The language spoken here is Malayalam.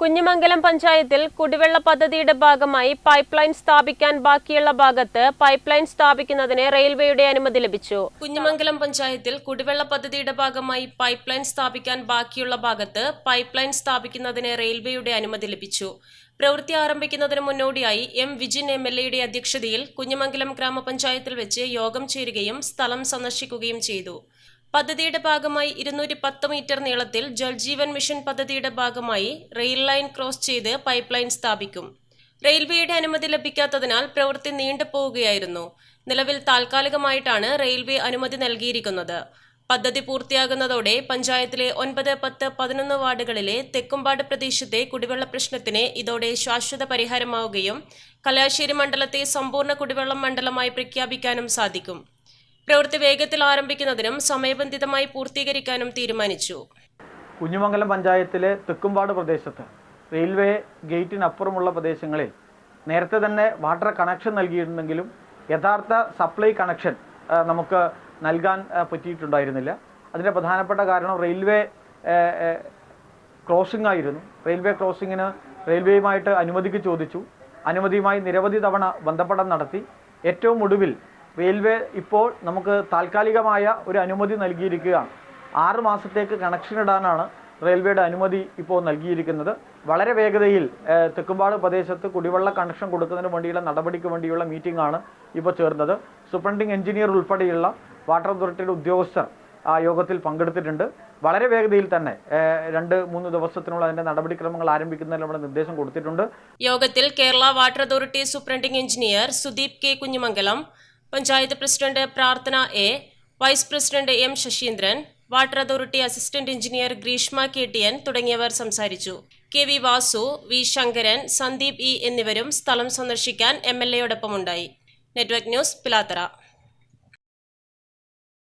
കുഞ്ഞിമംഗലം പഞ്ചായത്തിൽ കുടിവെള്ള പദ്ധതിയുടെ ഭാഗമായി പൈപ്പ് ലൈൻ സ്ഥാപിക്കാൻ ബാക്കിയുള്ള ഭാഗത്ത് പൈപ്പ് ലൈൻ സ്ഥാപിക്കുന്നതിന് റെയിൽവേയുടെ അനുമതി ലഭിച്ചു. കുഞ്ഞിമംഗലം പഞ്ചായത്തിൽ കുടിവെള്ള പദ്ധതിയുടെ ഭാഗമായി പൈപ്പ് ലൈൻ സ്ഥാപിക്കാൻ ബാക്കിയുള്ള ഭാഗത്ത് പൈപ്പ് ലൈൻ സ്ഥാപിക്കുന്നതിന് റെയിൽവേയുടെ അനുമതി ലഭിച്ചു. പ്രവൃത്തി ആരംഭിക്കുന്നതിന് മുന്നോടിയായി എം വിജിൻ എം എൽ എയുടെ അധ്യക്ഷതയിൽ കുഞ്ഞിമംഗലം ഗ്രാമപഞ്ചായത്തിൽ വെച്ച് യോഗം ചേരുകയും സ്ഥലം സന്ദർശിക്കുകയും ചെയ്തു. പദ്ധതിയുടെ ഭാഗമായി ഇരുന്നൂറ്റി പത്ത് മീറ്റർ നീളത്തിൽ ജൽജീവൻ മിഷൻ പദ്ധതിയുടെ ഭാഗമായി റെയിൽ ലൈൻ ക്രോസ് ചെയ്ത് പൈപ്പ് ലൈൻ സ്ഥാപിക്കും. റെയിൽവേയുടെ അനുമതി ലഭിക്കാത്തതിനാൽ പ്രവൃത്തി നീണ്ടുപോവുകയായിരുന്നു നിലവിൽ താൽക്കാലികമായിട്ടാണ് റെയിൽവേ അനുമതി നൽകിയിരിക്കുന്നത്. പദ്ധതി പൂർത്തിയാകുന്നതോടെ പഞ്ചായത്തിലെ ഒൻപത് പത്ത് പതിനൊന്ന് വാർഡുകളിലെ തെക്കുംപാട് പ്രദേശത്തെ കുടിവെള്ള പ്രശ്നത്തിന് ഇതോടെ ശാശ്വത പരിഹാരമാവുകയും കലാശ്ശേരി മണ്ഡലത്തെ സമ്പൂർണ കുടിവെള്ളം മണ്ഡലമായി പ്രഖ്യാപിക്കാനും സാധിക്കും. പ്രവൃത്തി വേഗത്തിൽ ആരംഭിക്കുന്നതിനും സമയബന്ധിതമായി പൂർത്തീകരിക്കാനും തീരുമാനിച്ചു. കുഞ്ഞുമംഗലം പഞ്ചായത്തിലെ തെക്കുംപാട് പ്രദേശത്ത് റെയിൽവേ ഗേറ്റിനപ്പുറമുള്ള പ്രദേശങ്ങളിൽ നേരത്തെ തന്നെ വാട്ടർ കണക്ഷൻ നൽകിയിരുന്നെങ്കിലും യഥാർത്ഥ സപ്ലൈ കണക്ഷൻ നമുക്ക് നൽകാൻ പറ്റിയിട്ടുണ്ടായിരുന്നില്ല. അതിന്റെ പ്രധാനപ്പെട്ട കാരണം റെയിൽവേ ക്രോസിംഗ് ആയിരുന്നു. റെയിൽവേ ക്രോസിങ്ങിന് റെയിൽവേയുമായിട്ട് അനുമതിക്ക് ചോദിച്ചു. അനുമതിയുമായി നിരവധി തവണ ബന്ധപ്പെടാൻ നടത്തി. ഏറ്റവും ഒടുവിൽ റെയിൽവേ ഇപ്പോൾ നമുക്ക് താൽക്കാലികമായ ഒരു അനുമതി നൽകിയിരിക്കുകയാണ്. ആറ് മാസത്തേക്ക് കണക്ഷൻ ഇടാനാണ് റെയിൽവേയുടെ അനുമതി ഇപ്പോൾ നൽകിയിരിക്കുന്നത്. വളരെ വേഗതയിൽ തെക്കുംപാട് പ്രദേശത്ത് കുടിവെള്ള കണക്ഷൻ കൊടുക്കുന്നതിന് വേണ്ടിയുള്ള നടപടിക്ക് വേണ്ടിയുള്ള മീറ്റിംഗ് ആണ് ഇപ്പോൾ ചേർന്നത്. സൂപ്രണ്ടിങ് എഞ്ചിനീയർ ഉൾപ്പെടെയുള്ള വാട്ടർ അതോറിറ്റിയുടെ ഉദ്യോഗസ്ഥർ ആ യോഗത്തിൽ പങ്കെടുത്തിട്ടുണ്ട്. വളരെ വേഗതയിൽ തന്നെ രണ്ട് മൂന്ന് ദിവസത്തിനുള്ള അതിന്റെ നടപടിക്രമങ്ങൾ ആരംഭിക്കുന്നതിനുള്ള നിർദ്ദേശം കൊടുത്തിട്ടുണ്ട്. യോഗത്തിൽ Kerala water authority superintending engineer Sudeep K Kunhimangalam panchayat president Prarthana A vice president M Saseendran water authority assistant engineer Greeshma K T N തുടങ്ങിയവർ സംസാരിച്ചു. K V Vasu V Sankaran Sandeep E എന്നിവരും സ്ഥലം സന്ദർശിക്കാൻ M L എയോടൊപ്പമുണ്ടായി. Network news Pilathara.